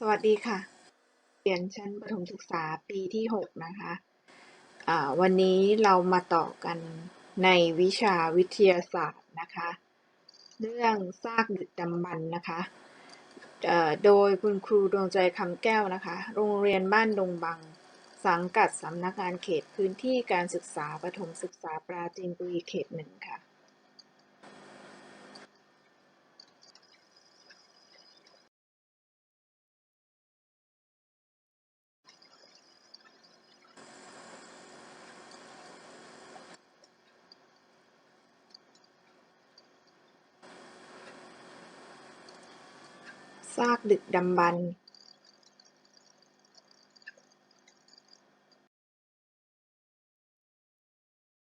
สวัสดีค่ะ เรียนชั้นประถมศึกษาปีที่ 6 นะคะอ่าวันนี้เรามาต่อกันในวิชาวิทยาศาสตร์นะคะ เรื่องซากดึกดำบรรนะคะเอ่อโดยคุณครูดวงใจคำแก้วนะคะ โรงเรียนบ้านดงบัง สังกัดสำนักงานเขตพื้นที่การศึกษาประถมศึกษาปราจีนบุรีเขตหนึ่งค่ะ ซากดึกดำบรรพ์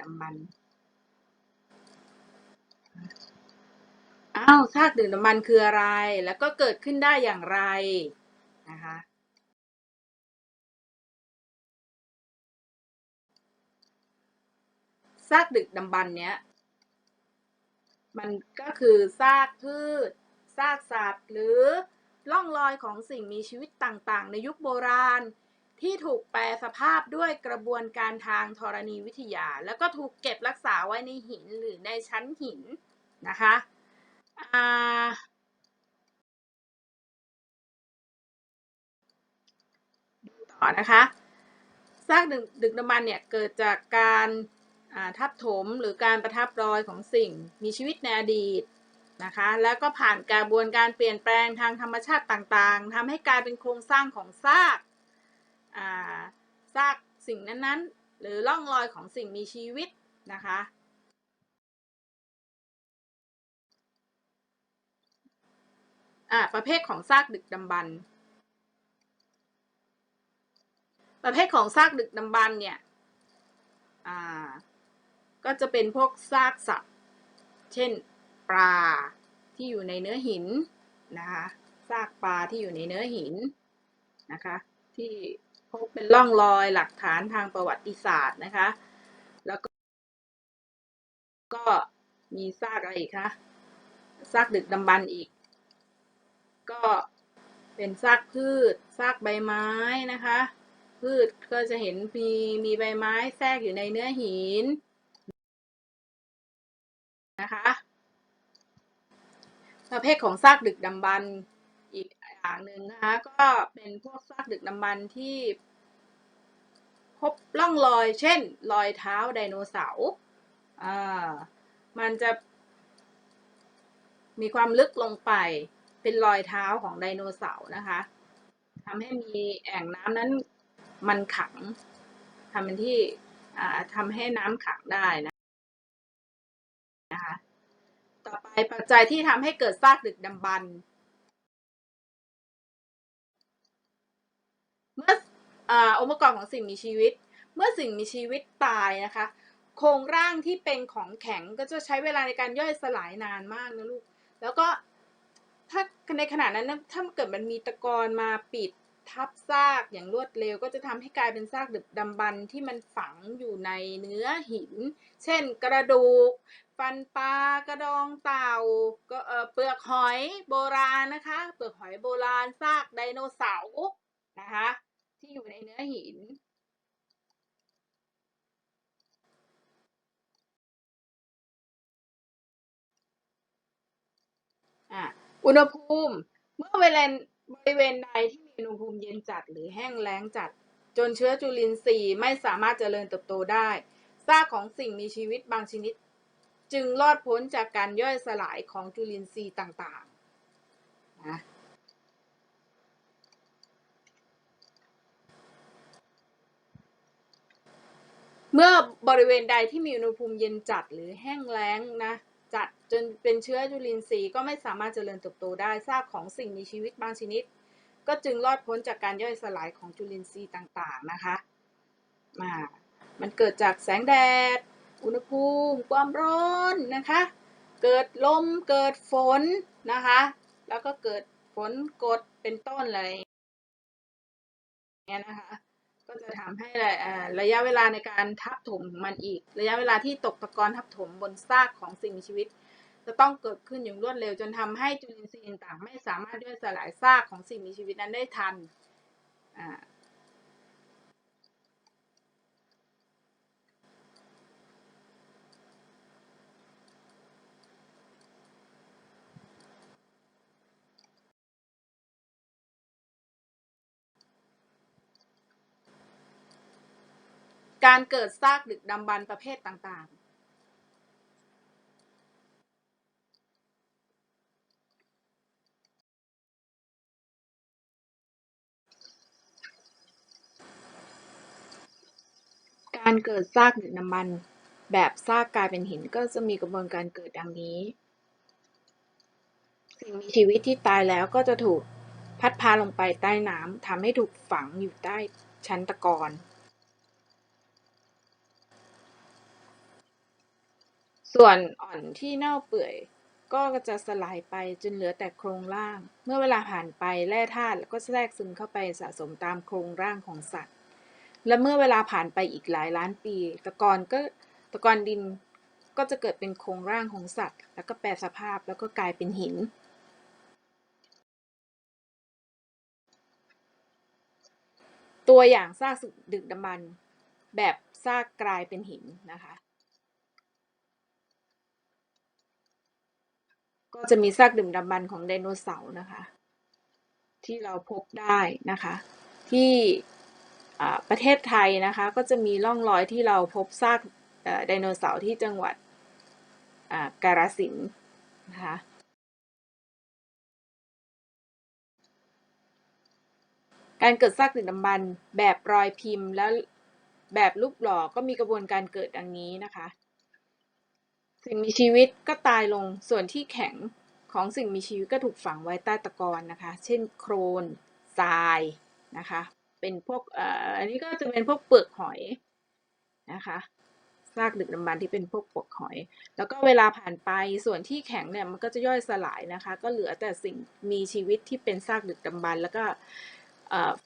ดำบรรพ์อ้าวซากดึกดำบรรพ์คืออะไร แล้วก็เกิดขึ้นได้อย่างไรนะคะซากดึกดำบรรพ์เนี้ย มันก็คือซากพืช ซากสัตว์ หรือร่องรอยของสิ่งมีชีวิตต่างๆ ในยุคโบราณ ที่ถูกแปลสภาพด้วยกระบวนการทางธรณีวิทยา แล้วก็ถูกเก็บรักษาไว้ในหินหรือในชั้นหินนะคะดูต่อนะคะซากดึกดึกดำบรรเนี่ยเกิดจากการาทับถมหรือการประทับรอยของสิ่งมีชีวิตในอดีต นะคะ แล้วก็ผ่านกระบวนการเปลี่ยนแปลงทางธรรมชาติต่างๆทำให้กลายเป็นโครงสร้างของซากซากสิ่งนั้นๆ หรือร่องรอยของสิ่งมีชีวิตนะคะ ประเภทของซากดึกดำบรรพ์ประเภทของซากดึกดำบรรพ์เนี่ยก็จะเป็นพวกซากสัตว์ เช่น ปลาที่อยู่ในเนื้อหินนะคะซากปลาที่อยู่ในเนื้อหินนะคะ ที่พบเป็นร่องรอยหลักฐานทางประวัติศาสตร์นะคะ แล้วก็ก็มีซากอะไรอีกคะซากดึกดำบรรพ์อีก ก็เป็นซากพืชซากใบไม้นะคะ พืชก็จะเห็นมีมีใบไม้แทรกอยู่ในเนื้อหินนะคะ ประเภทของซากดึกดำบรรพ์อีกอย่างหนึ่งนะคะก็เป็นพวกซากดึกดำบรรพ์ที่ พบร่องรอย เช่น รอยเท้าไดโนเสาร์อ่ามันจะ มีความลึกลงไปเป็นรอยเท้าของไดโนเสาร์นะคะทำให้มีแอ่งน้ำนั้นมันขังทำเป็นที่ทำให้น้ำขังได้นะนะคะ ต่อไปปัจจัยที่ทำให้เกิดซากดึกดำบรรพ์เมื่อองค์ประกอบของสิ่งมีชีวิต เมื่อสิ่งมีชีวิตตายนะคะ โครงร่างที่เป็นของแข็งก็จะใช้เวลาในการย่อยสลายนานมากนะลูก แล้วก็ถ้าในขณะนั้นถ้าเกิดมันมีตะกอนมาปิดทับซากอย่างรวดเร็ว ก็จะทำให้กลายเป็นซากดึกดำบรรพ์ที่มันฝังอยู่ในเนื้อหิน เช่น กระดูก ฟันปลากระดองเต่าก็เปลือกหอยโบราณนะคะ เปลือกหอยโบราณซากไดโนเสาร์นะคะที่อยู่ในเนื้อหิน อุณหภูมิ เมื่อเวลาบริเวณใดที่มีอุณหภูมิเย็นจัดหรือแห้งแล้งจัด จนเชื้อจุลินทรีย์ไม่สามารถเจริญเติบโตได้ซากของสิ่งมีชีวิตบางชนิด จึงรอดพ้นจากการย่อยสลายของจุลินทรีย์ต่างๆนะเมื่อบริเวณใดที่มีอุณหภูมิเย็นจัดหรือแห้งแล้งนะจัดจนเป็นเชื้อจุลินทรีย์ก็ไม่สามารถเจริญเติบโตได้ซากของสิ่งมีชีวิตบางชนิด ก็จึงรอดพ้นจากการย่อยสลายของจุลินทรีย์ต่างๆนะคะมามันเกิดจากแสงแดด อุณหภูมิความร้อนนะคะ เกิดลมเกิดฝนนะคะ แล้วก็เกิดฝนกดเป็นต้นอะไรเงี้ยนะคะ ก็จะทำให้ระยะเวลาในการทับถมมันอีก ระยะเวลาที่ตกตะกอนทับถมบนซากของสิ่งมีชีวิต จะต้องเกิดขึ้นอย่างรวดเร็ว จนทำให้จุลินทรีย์ต่างๆ ไม่สามารถย่อยสลายซากของสิ่งมีชีวิตนั้นได้ทันอ่า การเกิดซากดึกดำบรรพ์ประเภทต่างๆ การเกิดซากดึกดำบรรพ์แบบซากกลายเป็นหินก็จะมีกระบวนการเกิดดังนี้ สิ่งมีชีวิตที่ตายแล้วก็จะถูกพัดพาลงไปใต้น้ำทำให้ถูกฝังอยู่ใต้ชั้นตะกอน ส่วนอ่อนที่เน่าเปื่อยก็จะสลายไปจนเหลือแต่โครงร่าง เมื่อเวลาผ่านไปแร่ธาตุก็แทรกซึมเข้าไปสะสมตามโครงร่างของสัตว์ และเมื่อเวลาผ่านไปอีกหลายล้านปี ตะกอนก็ตะกอนดินก็จะเกิดเป็นโครงร่างของสัตว์ แล้วก็แปรสภาพแล้วก็กลายเป็นหิน ตัวอย่างซากสุดึกดำบรรพ์แบบซากกลายเป็นหินนะคะ ก็จะมีซากดึกดำบรรของไดโนเสาร์นะคะ ที่เราพบได้นะคะ ที่ประเทศไทยนะคะ ก็จะมีร่องรอยที่เราพบซากไดโนเสาร์ที่จังหวัดกาฬสินธุ์นะคะการเกิดซากดึกดำบรรแบบรอยพิมพ์และแบบรูปหล่อก็มีกระบวนการเกิดดังนี้นะคะ สิ่งมีชีวิตก็ตายลงส่วนที่แข็งของสิ่งมีชีวิตก็ถูกฝังไว้ใต้ตะกอนนะคะ เช่นโครนทรายนะคะ เป็นพวกอ,อันนี้ก็จะเป็นพวกเปลือกหอยนะคะซากดึกดำบรรพ์ที่เป็นพวกเปลือกหอย แล้วก็เวลาผ่านไปส่วนที่แข็งเนี่ยมันก็จะย่อยสลายนะคะ ก็เหลือแต่สิ่งมีชีวิตที่เป็นซากดึกดำบรรพ์แล้วก็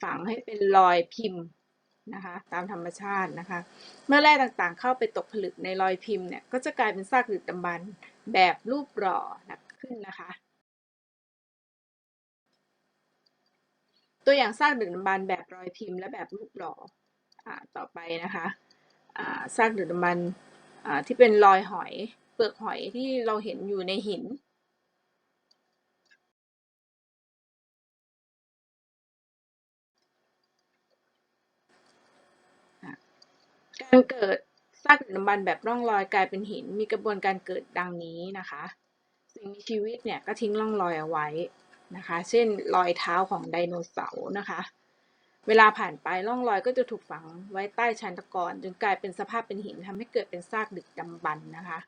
ฝังให้เป็นรอยพิมพ์ นะคะตามธรรมชาตินะคะ เมื่อแร่ต่างๆ เข้าไปตกผลึกในรอยพิมพ์เนี่ยก็จะกลายเป็นซากดึกดำบรรแบบรูปหล่อนะขึ้นนะคะ ตัวอย่างซากดึกดำบรรแบบรอยพิมพ์และแบบรูปหล่ออต่อไปนะคะซากดึกดำบรรที่เป็นรอยหอย เปลือกหอยที่เราเห็นอยู่ในหิน การเกิดซากดึกดำบรรพ์แบบร่องรอยกลายเป็นหิน มีกระบวนการเกิดดังนี้นะคะ สิ่งมีชีวิตเนี่ยก็ทิ้งร่องรอยเอาไว้นะคะ เช่น รอยเท้าของไดโนเสาร์นะคะ เวลาผ่านไปร่องรอยก็จะถูกฝังไว้ใต้ชั้นตะกอนจนกลายเป็นสภาพเป็นหินทำให้เกิดเป็นซากดึกดำบรรพ์นะคะ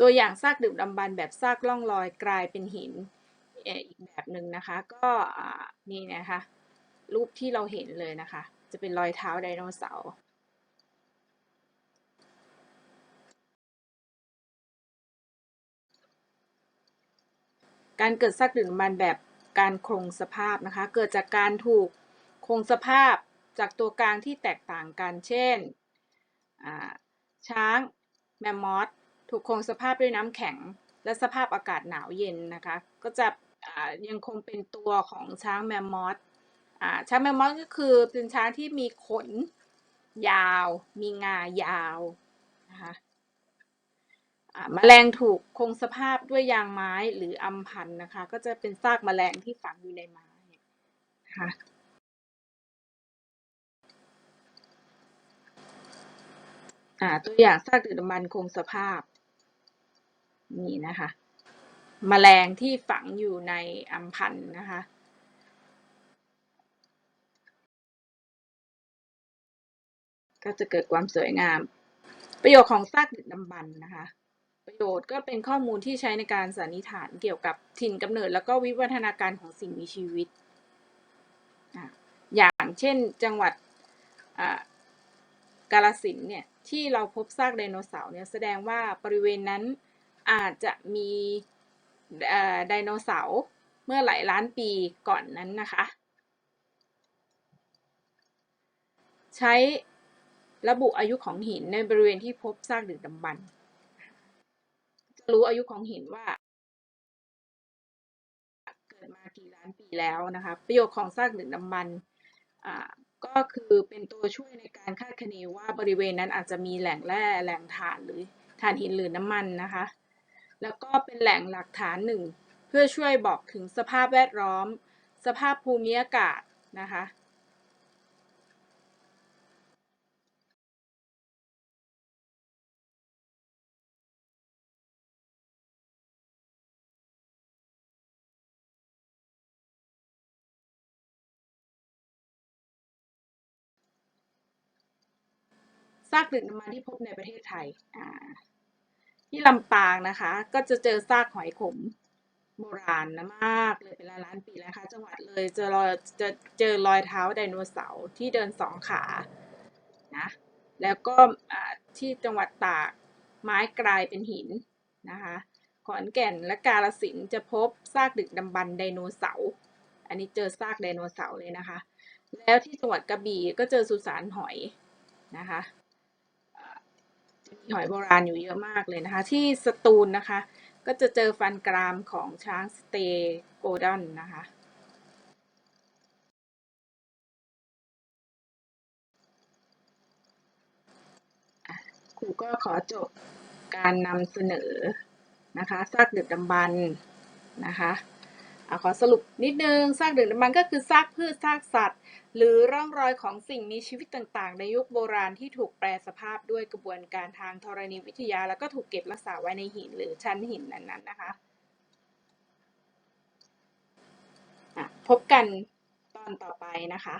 ตัวอย่างซากดึกดำบรรพ์แบบซากร่องรอยกลายเป็นหิน อ่ออีกแบบหนึ่งนะคะ ก็นี่นะคะ รูปที่เราเห็นเลยนะคะ จะเป็นรอยเท้าไดโนเสาร์การเกิดซากดึกดำบรรแบบการคงสภาพนะคะ เกิดจากการถูกคงสภาพจากตัวกลางที่แตกต่างกัน เช่น ช้างแมมมอสถูกคงสภาพด้วยน้ำแข็ง และสภาพอากาศหนาวเย็นนะคะ ก็จะ ยังคงเป็นตัวของช้างแมมมอสช้างแมมมอสก็คือเป็นช้างที่มีขนยาว มีงายาวนะคะอ่าแมลงถูกคงสภาพด้วยยางไม้หรืออำพันธ์นะคะ ก็จะเป็นซากแมลงที่ฝังอยู่ในไม้นะคะตัวอย่างซากดึกดำบรรคงสภาพนี่นะคะ แมลงที่ฝังอยู่ในอำพันธ์นะคะก็จะเกิดความสวยงาม ประโยชน์ของซากดึกดำบรรนะคะ ประโยชน์ก็เป็นข้อมูลที่ใช้ในการสันนิษฐานเกี่ยวกับถิ่นกำเนิดแล้วก็วิวัฒนาการของสิ่งมีชีวิต อย่างเช่นจังหวัดกาฬสินเนี่ยที่เราพบซากไดโนเสาร์เนี่ยแสดงว่าบริเวณนั้นอาจจะมี ไดโนเสาร์เมื่อหลายล้านปีก่อนนั้นนะคะ ใช้ระบุอายุของหินในบริเวณที่พบซากดึกดำบรรพ์จะรู้อายุของหินว่า เกิดมากี่ล้านปีแล้วนะคะ ประโยชน์ของซากดึกดำบรรพ์ก็คือเป็นตัวช่วยในการคาดคะเนว่าบริเวณนั้นอาจจะมีแหล่งแร่แหล่งถ่านหรือถ่านหินหรือน้ำมันนะคะ แล้วก็เป็นแหล่งหลักฐานหนึ่ง เพื่อช่วยบอกถึงสภาพแวดล้อม สภาพภูมิอากาศนะคะซากดึกน้ำมันที่พบในประเทศไทย ที่ลำปางนะคะ ก็จะเจอซากหอยขมโบราณนะมากเลยเป็นล้านปีแล้วค่ะจังหวัดเลยจอรอยจะเจอรอยเท้าไดโนเสาร์ที่เดินสองขานะแล้วก็ที่จังหวัดตากไม้กลายเป็นหินนะคะขอนแก่นและกาฬสินจะพบซากดึกดำบรรไดโนเสาร์อันนี้เจอซากไดโนเสาร์เลยนะคะ แล้วที่จังหวัดกระบี่ก็เจอสุสานหอยนะคะ หอยโบราณอยู่เยอะมากเลยนะคะ ที่สตูลนะคะ ก็จะเจอฟันกรามของช้างสเตโกดอนนะคะครูก็ขอจบการนำเสนอนะคะซากดึกดำบรรนะคะ อาขอสรุปนิดนึงซากดึกดำบรรพ์ก็คือซากพืชซากสัตว์ หรือร่องรอยของสิ่งมีชีวิตต่างๆ ในยุคโบราณที่ถูกแปรสภาพด้วยกระบวนการทางธรณีวิทยา แล้วก็ถูกเก็บรักษาไว้ในหินหรือชั้นหินนั้นๆนะคะะพบกันตอนต่อไปนะคะ